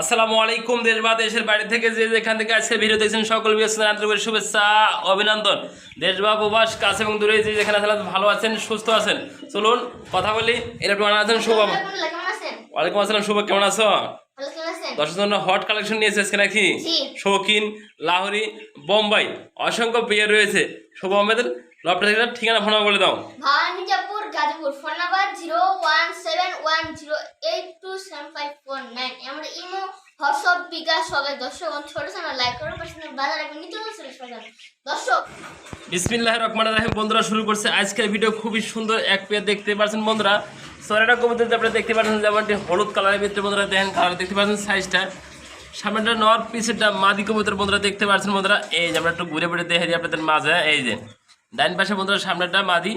আসসালামু আলাইকুম দেশ বা দেশের বাইরে থেকে যে যেখান থেকে আজকে ভিডিও দেখছেন সকল আন্তরিক শুভেচ্ছা অভিনন্দন। দেশ বা প্রবাস কাছে এবং দূরে যে যেখানে আছেন ভালো আছেন সুস্থ আছেন। চলুন কথা বলি এরকম আছেন? শুভ? ওয়ালাইকুম আসসালাম শুভ কেমন আছো? দর্শকের জন্য হট কালেকশন নিয়েছে আজকে নাকি? শৌখিন লাহোরি বোম্বাই অসংখ্য বিয়ে রয়েছে। শুভ আহমেদের লবটা ঠিকানা ফোন বলে দাও। গাজীপুর। ফোন নাম্বার 01710827549 আমরা ইমো, হোয়াটসঅ্যাপ, বিকাশ সবাই দর্শক ছোট চ্যানেল লাইক করুন, পাশে বাজার এবং নিত্য দর্শক বিসমিল্লাহ রহমান রাহিম। বন্ধুরা শুরু করছে আজকের ভিডিও। খুবই সুন্দর এক পেয়ার দেখতে পাচ্ছেন বন্ধুরা। সরেটা কবুতর আপনারা দেখতে পাচ্ছেন যেমনটি হলুদ কালারের ভিতরে বন্ধুরা দেখেন কালার দেখতে পাচ্ছেন সাইজটা। সামনেটা নর পিছেরটা মাদি কবুতর বন্ধুরা দেখতে পাচ্ছেন বন্ধুরা। এই যে আমরা একটু ঘুরে ঘুরে দেখে দিই আপনাদের মাঝে। এই যে ডাইন পাশে বন্ধুরা সামনেটা মাদি।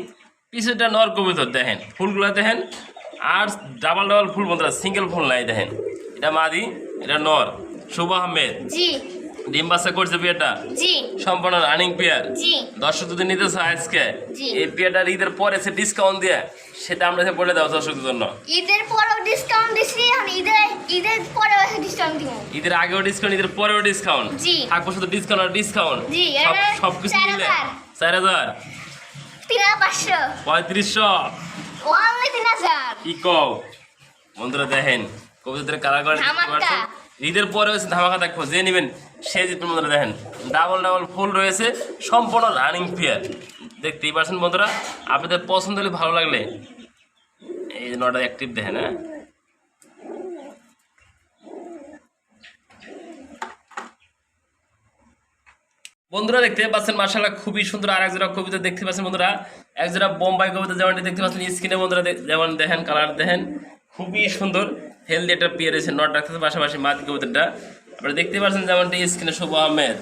পিছেরটা নর কবুতর দেখেন ফুলগুলো দেখেন আর ডাবল ডাবল ফুল বন্ধুরা সিঙ্গেল ফুল নাই দেখেন। এটা মাদি এটা নর শুভ আহমেদ। জি। ডিম বাচ্চা করছে বিয়েটা? জি। সম্পূর্ণ রানিং পেয়ার জি। দর্শক যদি নিতে চায় আজকে এই পেয়ারটার ঈদের পরে সে ডিসকাউন্ট দিয়ে সেটা আমরা সে বলে দাও দর্শকদের জন্য। ঈদের পরেও ডিসকাউন্ট দিছি এখন ঈদের ঈদের পরেও ডিসকাউন্ট দিব। ঈদের আগেও ডিসকাউন্ট ঈদের পরেও ডিসকাউন্ট জি। থাকব শুধু ডিসকাউন্ট আর ডিসকাউন্ট জি, সব কিছু মিলে। চার হাজার। তিন হাজার পাঁচশো পঁয়ত্রিশশো। ওয়ানলি তিন হাজার। কি কও? বন্ধুরা দেখেন কবিতাদের কালার দেখতে ধামাকা। পাচ্ছেন? ঈদের পরে হচ্ছে ধামাকা দেখব যে নেবেন সে জিতবেন বন্ধুরা দেখেন। ডাবল ডাবল ফুল রয়েছে সম্পূর্ণ রানিং পেয়ার দেখতেই পারছেন বন্ধুরা আপনাদের পছন্দ হলে ভালো লাগলে এই নটা অ্যাক্টিভ দেখেন হ্যাঁ? বন্ধুরা দেখতে পাচ্ছেন মার্শাল্লাহ খুবই সুন্দর আর এক জোড়া কবিতা দেখতে পাচ্ছেন বন্ধুরা। এক জোড়া বোম্বাই কবিতা যেমনটি দেখতে পাচ্ছেন স্ক্রিনে বন্ধুরা যেমন দেখেন কালার দেখেন খুবই সুন্দর হেলদি একটা পেয়ে রয়েছে নট রাখতে পাশাপাশি মাদি কবিতাটা। আপনারা দেখতে পাচ্ছেন যেমনটি স্ক্রিনে শুভ আহমেদ।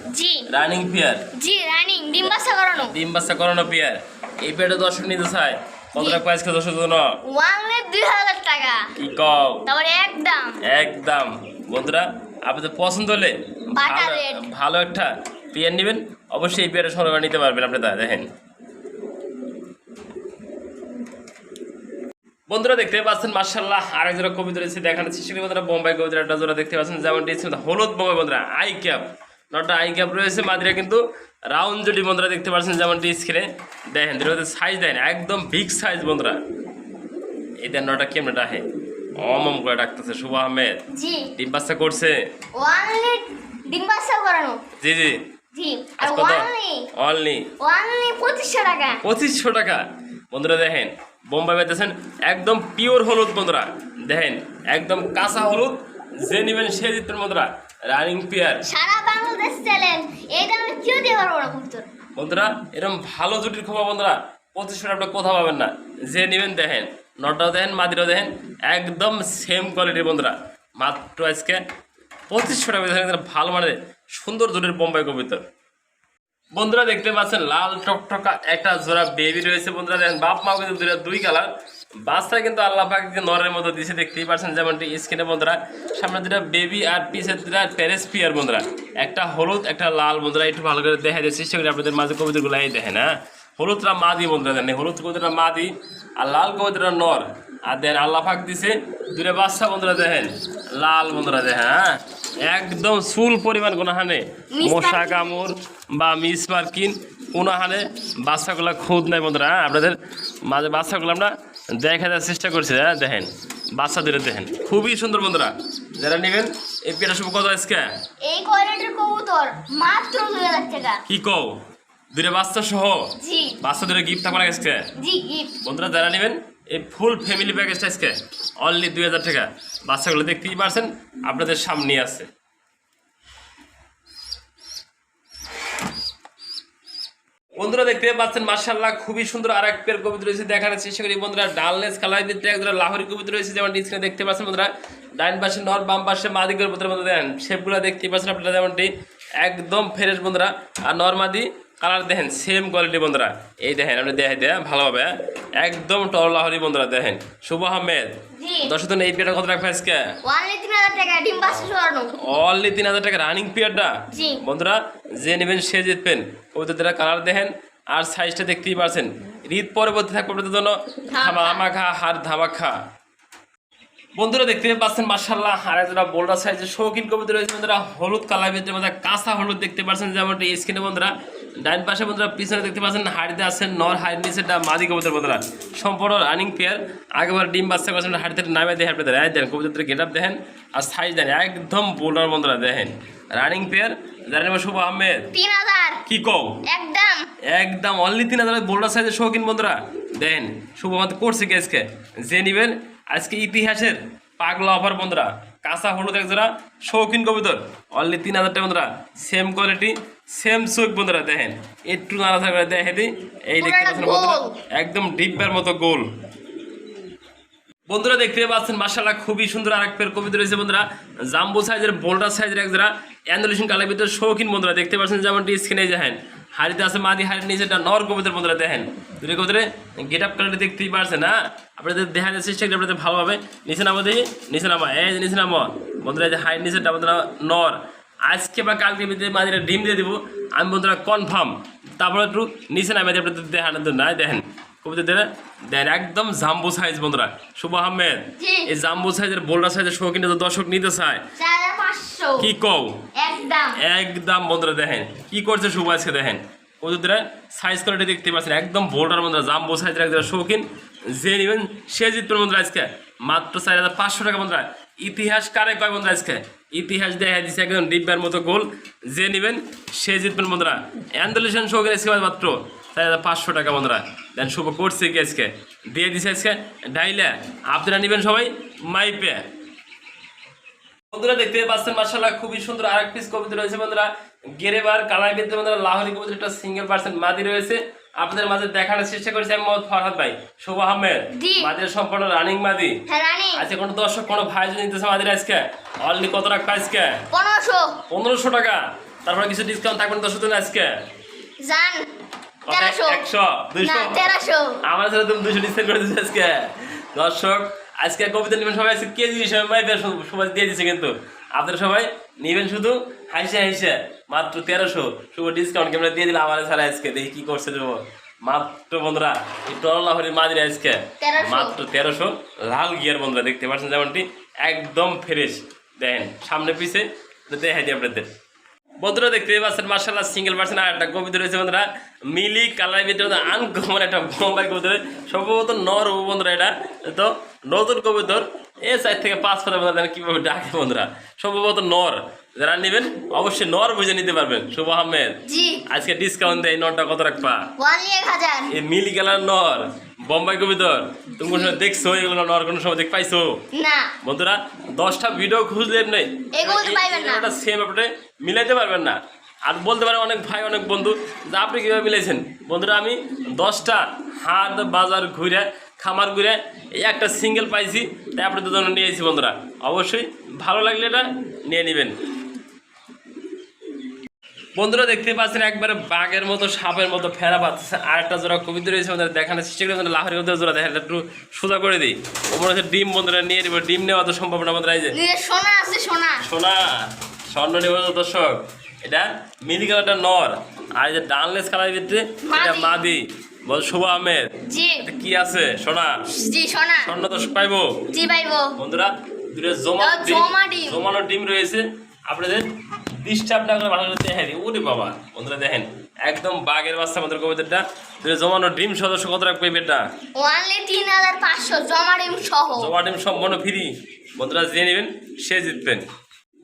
রানিং পেয়ার জি রানিং ডিম বাচ্চা করানো। ডিম বাচ্চা করানো পেয়ার এই পেয়ারটা দর্শক নিতে চায়। কত টাকা প্রাইস কে দর্শক জন্য? ওয়ানলি দুই হাজার টাকা। কি কও? তারপরে একদম একদম বন্ধুরা আপনাদের পছন্দ হলে। ভালো একটা পেয়ার নেবেন অবশ্যই এই পেয়ারের সংগ্রহ নিতে পারবেন আপনারা দেখেন। বন্ধুরা দেখতে পাচ্ছেন মার্শাল্লাহ আরেক জোড়া কবিতা রয়েছে দেখানো করি বন্ধুরা বোম্বাই কবিতার একটা জোড়া দেখতে পাচ্ছেন যেমনটি ছিল হলুদ বোম্বাই বন্ধুরা আই ক্যাপ নটা আই ক্যাপ রয়েছে মাদিরা কিন্তু রাউন্ড জুটি বন্ধুরা দেখতে পাচ্ছেন যেমনটি স্ক্রিনে দেখেন দুটোতে সাইজ দেন একদম বিগ সাইজ বন্ধুরা। এই দেন নটা কেমন ডাহে অমম করে ডাকতেছে শুভ আহমেদ। জি। ডিম বাচ্চা করছে। জি জি। জি আর অনলি পঁচিশশো টাকা। পঁচিশশো টাকা। বন্ধুরা দেখেন বোম্বাই পেতেছেন একদম পিওর হলুদ বন্ধুরা। দেখেন একদম কাঁচা হলুদ যে নেবেন সে জিতবেন বন্ধুরা। রানিং পেয়ার সারা বাংলাদেশ চ্যালেঞ্জ। এই দামে কেউ দিতে পারব না বন্ধুরা এরকম ভালো জুটির খবর বন্ধুরা পঁচিশশো টাকা কোথাও পাবেন না। যে নেবেন দেখেন নটাও দেখেন মাদিরাও দেখেন একদম সেম কোয়ালিটির বন্ধুরা। মাত্র আজকে পঁচিশশো টাকা ভালো মানে সুন্দর জুটির বোম্বাই কবিতর। বন্ধুরা দেখতে পাচ্ছেন, লাল টকটকা একটা জোড়া বেবি রয়েছে বন্ধুরা, দেখেন বাপ মা কিন্তু দুইটা দুই কালার বাচ্চা কিন্তু আল্লাহ পাক যে নরের মতো দিছে, দেখতেই পাচ্ছেন যেমনটি স্কিনে বন্ধুরা। সামনে দুটা বেবি আর পিছের দুটা প্যারেস পিয়ার বন্ধুরা। একটা হলুদ, একটা লাল বন্ধুরা, একটু ভালো করে দেখা যায় চেষ্টা করি আপনাদের মাঝে কবিতাগুলো এই দেখেন হ্যাঁ? হলুদটা মা দি বন্ধুরা দেন হলুদ কবিতাটা মা দি আর লাল কবিতাটা নর। আর দেন আল্লাহ পাক দিছে দুটা বাচ্চা বন্ধুরা, দেখেন, লাল বন্ধুরা, দেখেন হ্যাঁ? একদম চুল পরিমাণ কোনো হানে। মশা কামড় বা মিস মার্কিন কোনো হানে বাচ্চাগুলো খুদ নাই বন্ধুরা হ্যাঁ? আপনাদের মাঝে বাচ্চাগুলো আমরা দেখা দেওয়ার চেষ্টা করছি হ্যাঁ? দেখেন বাচ্চা দূরে দেখেন। খুবই সুন্দর বন্ধুরা। যারা নেবেন এই পেটা শুভ কত আজকে? এই কোয়ালিটির কবুতর? মাত্র দুই হাজার টাকা। কি কও? দূরে বাচ্চা সহ? জি। বাচ্চা দূরে গিফট থাকবে না আজকে? জি গিফট বন্ধুরা যারা নেবেন এই ফুল ফ্যামিলি প্যাকেজটা আজকে অনলি দুই হাজার টাকা। বাচ্চাগুলো দেখতেই পারছেন, আপনাদের সামনে আছে। বন্ধুরা দেখতে পাচ্ছেন মার্শাল্লাহ খুবই সুন্দর আর এক পের কবিতা রয়েছে দেখানোর চেষ্টা করি। বন্ধুরা, ডালনেস কালার ভিতরে একজোড়া লাহোরি কবিতা রয়েছে, যেমন স্ক্রিনে দেখতে পাচ্ছেন বন্ধুরা। ডাইন পাশে নর, বাম পাশে মাদিকের মধ্যে মধ্যে দেন। শেপগুলো দেখতে পাচ্ছেন আপনারা, যেমনটি একদম ফ্রেশ বন্ধুরা। আর নর্মাদি কালার দেখেন সেম কোয়ালিটি বন্ধুরা। এই দেখেন আপনি দেখে দেয় ভালোভাবে। একদম টর লাহোরি বন্ধুরা দেখেন। শুভ আহমেদ। জি। দর্শক এই পেয়ারটা কত রাখবে আজকে ওয়ানলি তিন হাজার টাকা ডিম বাচ্চা করানো অনলি তিন হাজার টাকা রানিং পিরিয়ডটা বন্ধুরা যে নেবেন সে জিতবেন। কবিতাদের কালার দেখেন আর সাইজটা দেখতেই পারছেন। ঈদ পরবর্তী থাকবে আপনাদের জন্য ধামাকা। ধামাখা হার ধামাখা বন্ধুরা দেখতে পাচ্ছেন মার্শাল্লাহ বোল্ডার সাইজের শৌখিন কবিতা রয়েছে বন্ধুরা। হলুদ কালার ভিতরে কাঁচা হলুদ দেখতে পাচ্ছেন যেমনটি স্ক্রিনে বন্ধুরা। ডাইন পাশে বন্ধুরা পিছনে দেখতে পাচ্ছেন হাড়িতে আছেন নর হাড়ির নিচেটা মাদি কবুতর বন্ধুরা। সম্পূর্ণ রানিং পেয়ার আগেবার ডিম বাচ্চা করছেন হাড়িতে নামে দেখে আপনাদের এই দেন কবুতরের গেট আপ দেখেন আর সাইজ দেন একদম বোল্ডার বন্ধুরা দেখেন। রানিং পেয়ার জানেন শুভ আহমেদ। তিন হাজার। কি কও? একদম। একদম অনলি তিন হাজার বোল্ডার সাইজের শৌখিন বন্ধুরা। দেন শুভ আমাদের করছে কি আজকে? যে নিবেন আজকে ইতিহাসের পাগলা অফার বন্ধুরা। কাঁচা হলুদ এক জোড়া শৌখিন কবিতর। অনলি তিন হাজার টাকা বন্ধুরা। সেম কোয়ালিটি সেম চোখ বন্ধুরা দেখেন। একটু নাড়াচাড়া করে দেখে দিই। এই দেখতে পাচ্ছেন বন্ধুরা একদম ডিব্বার মতো গোল। বন্ধুরা দেখতে পাচ্ছেন মার্শাল্লাহ খুবই সুন্দর আরেক পের কবিতা রয়েছে বন্ধুরা। জাম্বো সাইজের বোল্ডার সাইজের এক জোড়া অ্যান্ডোলেশন কালের ভিতরে শৌখিন বন্ধুরা দেখতে পাচ্ছেন যেমনটি স্ক্রিনে দেখেন। হাড়িতে আছে মাদি হাড়ির নিচে এটা নর কবিতার বন্ধুরা দেখেন। দুটো কবিতারে গেট আপ কালারটি দেখতেই পারছেন না। আপনাদের দেখা যাচ্ছে করি আপনাদের ভালোভাবে। নিচে নামো দেখি, নিচে নামা, এই নিচে নামো। বন্ধুরা যে হাড়ির নিচেটা বন্ধুরা নর। আজকে বা কালকে ভিতরে মাদিরা ডিম দিয়ে দিব, আমি বন্ধুরা কনফার্ম তারপরে একটু নিচে নামে আপনাদের দেখানোর জন্য দেখেন। কবিতা দেন একদম জাম্বু সাইজ বন্ধুরা। শুভ আহমেদ এই জাম্বু সাইজের বোল্ডার সাইজের শো কিন্তু দর্শক নিতে চায়। কি কও? একদম। একদম বন্ধুরা দেখেন কি করছে শুভ আজকে দেখেন। কবিতা সাইজ কোয়ালিটি দেখতে পাচ্ছেন একদম বোল্ডার বন্ধুরা জাম্বু সাইজের একজন শৌখিন যে নেবেন সে জিতবেন বন্ধুরা আজকে। মাত্র চার হাজার পাঁচশো টাকা বন্ধুরা। ইতিহাস কারে কয় বন্ধুরা আজকে? ইতিহাস দেখা দিচ্ছে একদম ডিব্বার মতো গোল। যে নেবেন সে জিতবেন বন্ধুরা। অ্যান্ডোলেশন শৌখিন আজকে মাত্র। চার হাজার পাঁচশো টাকা বন্ধুরা। দেন শুভ করছে কি আজকে? দিয়ে দিছে আজকে ডাইলে। আপনারা নেবেন সবাই মাইপে। বন্ধুরা দেখতে পাচ্ছেন মার্শাল্লাহ খুবই সুন্দর আরেক পিস কবিতা রয়েছে বন্ধুরা। গেরেবার কালার ভিতরে বন্ধুরা লাহোরি কবিতা একটা সিঙ্গেল পার্সেন্ট মাদি রয়েছে। আপনাদের মাঝে দেখানোর চেষ্টা করেছি আমি মোহাম্মদ ফরহাদ ভাই। শুভ আহমেদ। মাদের সম্পূর্ণ রানিং মাদি। হ্যাঁ আজকে কোনো দর্শক কোনো ভাই যদি নিতেছে মাদির আজকে অলরেডি কত টাকা আজকে পনেরোশো। পনেরোশো টাকা। তারপরে কিছু ডিসকাউন্ট থাকবে না দর্শক আজকে। জান। কত? তেরোশো। একশো? না দুইশো তেরোশো। আমার সাথে তুমি দুশো ডিসকাউন্ট করে দিচ্ছে আজকে। দর্শক আজকে কবিতা নেবেন সবাই আজকে কেজি হিসেবে সবাই দিয়ে দিচ্ছে কিন্তু। আপনারা সবাই নেবেন শুধু হাইসে মাত্র তেরোশো। শুভ ডিসকাউন্ট ক্যামেরা দিয়ে দিলে আমার ছাড়া আজকে। দেখি কি করছে শুভ মাত্র বন্ধুরা এই টরলা হরি আজকে। মাত্র তেরোশো। লাল গিয়ার বন্ধুরা দেখতে পাচ্ছেন যেমনটি একদম ফ্রেশ দেখেন সামনে পিছে দেখাই দিই আপনাদের। বন্ধুরা দেখতে পাচ্ছেন মার্শাল্লাহ সিঙ্গেল পার্সেন্ট আর একটা কবিতা রয়েছে বন্ধুরা মিলি কালার ভিতরে আনকমন একটা বোম্বাই কবিতা রয়েছে। সম্ভবত নর বন্ধুরা এটা। তো নতুন কবিতর এ সাইড থেকে পাঁচ কথা বন্ধুরা কীভাবে ডাকে বন্ধুরা। সম্ভবত নর। যারা নেবেন অবশ্যই নর বুঝে নিতে পারবেন। শুভ আহমেদ। আজকে ডিসকাউন্ট দেয় নরটা কত রাখবা এই মিলি কালার নর। বোম্বাই কবিতর তুমি কোনো সময় দেখছ? এগুলো নর কোনো সময় দেখ পাইছো? না। বন্ধুরা দশটা ভিডিও খুঁজলেন নেই। না। সেম আপনি মিলাইতে পারবেন না। আর বলতে পারে অনেক ভাই অনেক বন্ধু যে আপনি কীভাবে মিলাইছেন? বন্ধুরা আমি দশটা হাট বাজার ঘুরে খামার ঘুরে এই একটা সিঙ্গেল পাইছি তাই আপনাদের জন্য নিয়েছি বন্ধুরা। অবশ্যই ভালো লাগলে এটা নিয়ে নেবেন। বন্ধুরা দেখতে পাচ্ছেন একবারে বাঘের মতো সাপের মতো ফেরা পাচ্ছে। আর একটা জোড়া কবিতা রয়েছে আমাদের দেখানোর চেষ্টা করে লাহরি মধ্যে জোড়া দেখা একটু সোজা করে দিই। মনে হচ্ছে ডিম বন্ধুরা নিয়ে নিব। ডিম নেওয়া তো সম্ভব না আমাদের এই যে। সোনা আছে সোনা। সোনা স্বর্ণ নেব দর্শক। এটা মিলি কালারটা নর আর এই যে ডানলেস কালার ভিতরে এটা মাদি। বল শুভ আহমেদ এটা কি আছে? সোনা। জি সোনা। স্বর্ণ তো পাইবো? জি পাইবো। বন্ধুরা দুটো জমা ডিম। জমানো ডিম রয়েছে। আপনাদের ডিস্টার্ব না করে ভালো করে দেখেন ওরে বাবা বন্ধুরা দেখেন একদম বাঘের বাচ্চা আমাদের কবিতাটা। জমানো ডিম সদস্য কত রাখবে বেটা ওয়ানলি তিন হাজার পাঁচশো জমা ডিম সহ। জমা ডিম সম্পূর্ণ ফ্রি বন্ধুরা যে নেবেন সে জিতবেন।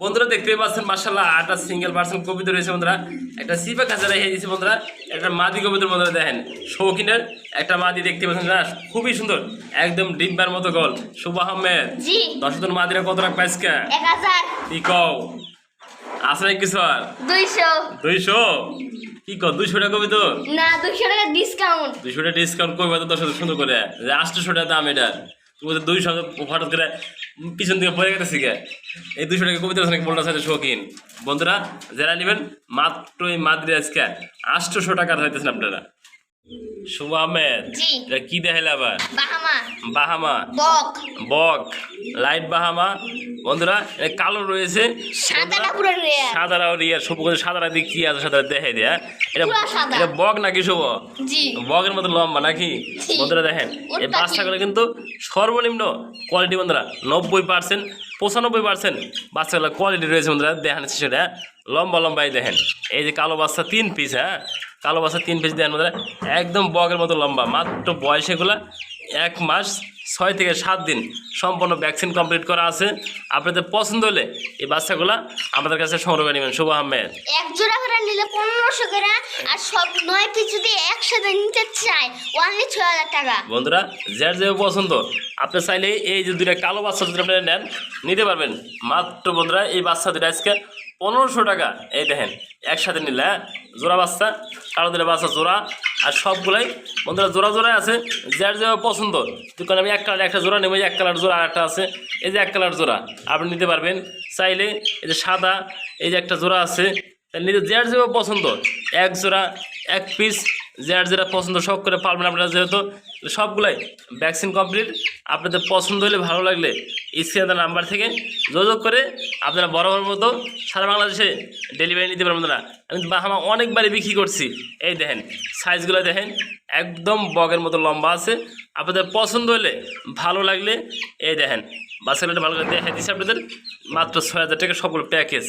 বন্ধুরা দেখতে পাচ্ছেন মার্শাল্লাহ আটটা সিঙ্গেল পার্সেন্ট কবিতা রয়েছে বন্ধুরা। একটা সিপা কাছে রেখে দিয়েছে বন্ধুরা। একটা মাদি কবিতার বন্ধুরা দেখেন শৌখিনের একটা মাদি দেখতে পাচ্ছেন না? খুবই সুন্দর একদম ডিম্বার মতো গল। শুভ আহমেদ। জি। দশজন মাদিরা কত রাখবে আজকে? এক হাজার। কি কও আসলে কিছু আর দুইশো। দুইশো? কি কও দুইশো টাকা কবি তো? না দুইশো টাকা ডিসকাউন্ট দুইশো টাকা ডিসকাউন্ট করবে তো দশ সুন্দর করে। আটশোশো টাকা দাম এটা। তুমি তো দুইশো হঠাৎ করে পিছন থেকে পড়ে গেছে এই দুইশো টাকা কবিতা অনেক বলটা সাথে শৌখিন। বন্ধুরা যারা নেবেন মাত্র এই মাদ্রি আজকে আটশোশো টাকা হইতেছেন আপনারা। শুভ আহমেদ। এটা কি দেখাইলে আবার? বাহামা। বক। বক। লাইট বাহামা। বন্ধুরা কালো রয়েছে। সাদারা রিয়ার শুভ সাদারা দিয়ে কি আছে সাদা দেখাই দেয়া। এটা এটা বক নাকি শুভ? জি। বগের মতো লম্বা নাকি? বন্ধুরা দেখেন এই বাচ্চাগুলো কিন্তু সর্বনিম্ন কোয়ালিটি বন্ধুরা নব্বই পার্সেন্ট পঁচানব্বই পার্সেন্ট বাচ্চাগুলো কোয়ালিটি রয়েছে বন্ধুরা দেখেন সেটা লম্বা লম্বাই দেখেন। এই যে কালো বাচ্চা তিন পিস হ্যাঁ? কালো বাচ্চা তিন পিস দেখেন বন্ধুরা একদম বগের মতো লম্বা মাত্র বয়স এগুলা এক মাস ছয় থেকে সাত দিন। সম্পূর্ণ ভ্যাকসিন কমপ্লিট করা আছে। আপনাদের পছন্দ হলে এই বাচ্চাগুলা আমাদের কাছে সংগ্রহ করে নেবেন। শুভ আহমেদ। এক জোড়া করে নিলে পনেরোশো করে আর সব নয় পিস যদি একসাথে নিতে চায় ওয়ানলি ছয় হাজার টাকা। বন্ধুরা যার যে পছন্দ আপনি চাইলে এই যে দুইটা কালো বাচ্চা যদি আপনি নেন নিতে পারবেন। মাত্র বন্ধুরা এই বাচ্চা দুটা আজকে পনেরোশো টাকা। এই দেখেন, একসাথে নিলে হ্যাঁ? জোড়া বাচ্চা, কালো দিলে বাচ্চা জোড়া, আর সবগুলাই, বন্ধুরা, জোড়া জোড়াই আছে, যার যে পছন্দ। দোকানে আমি এক কালার, একটা জোড়া নেব, এক কালার জোড়া একটা আছে। এই যে এক কালার জোড়া, আপনি নিতে পারবেন। চাইলে এই যে সাদা, এই যে একটা জোড়া আছে নিজের যার যেভাবে পছন্দ, এক জোড়া, এক পিস যার যেটা পছন্দ সব করে পারবেন আপনারা যেহেতু সবগুলাই ভ্যাকসিন কমপ্লিট আপনাদের পছন্দ হলে ভালো লাগলে স্ক্রিনে নাম্বার থেকে যোগাযোগ করে আপনারা বড় মতো সারা বাংলাদেশে ডেলিভারি নিতে পারবেন না। আমি বাহামা অনেকবারই বিক্রি করছি। এই দেখেন সাইজগুলো দেখেন, একদম বগের মতো লম্বা আছে। আপনাদের পছন্দ হলে ভালো লাগলে এই দেখেন বাচ্চাগুলো ভালো করে দেখে দিচ্ছি আপনাদের। মাত্র ছয় হাজার টাকা সবগুলো প্যাকেজ